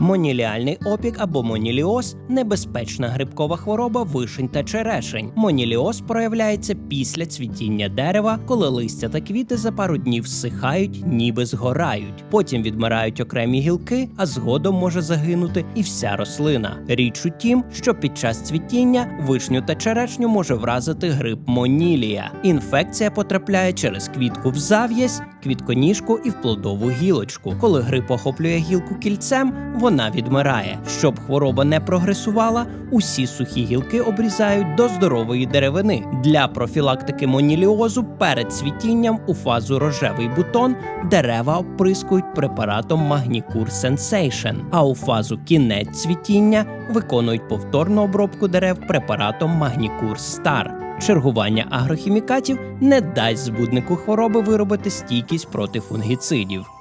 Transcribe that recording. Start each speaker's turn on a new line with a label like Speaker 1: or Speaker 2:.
Speaker 1: Моніліальний опік або моніліоз небезпечна грибкова хвороба вишень та черешень. Моніліоз проявляється після цвітіння дерева, коли листя та квіти за пару днів всихають, ніби згорають. Потім відмирають окремі гілки, а згодом може загинути і вся рослина. Річ у тім, що під час цвітіння вишню та черешню може вразити грип монілія. Інфекція потрапляє через квітку в зав'язь, квітконіжку і в плодову гілочку. Коли грип охоплює гілку кільцем, вона відмирає. Щоб хвороба не прогресувала, усі сухі гілки обрізають до здорової деревини. Для профілактики моніліозу перед цвітінням у фазу рожевий бутон дерева оприскують препаратом Магнікур Sensation, а у фазу кінець цвітіння виконують повторну обробку дерев препаратом Магнікур Star. Чергування агрохімікатів не дасть збуднику хвороби виробити стійкість проти фунгіцидів.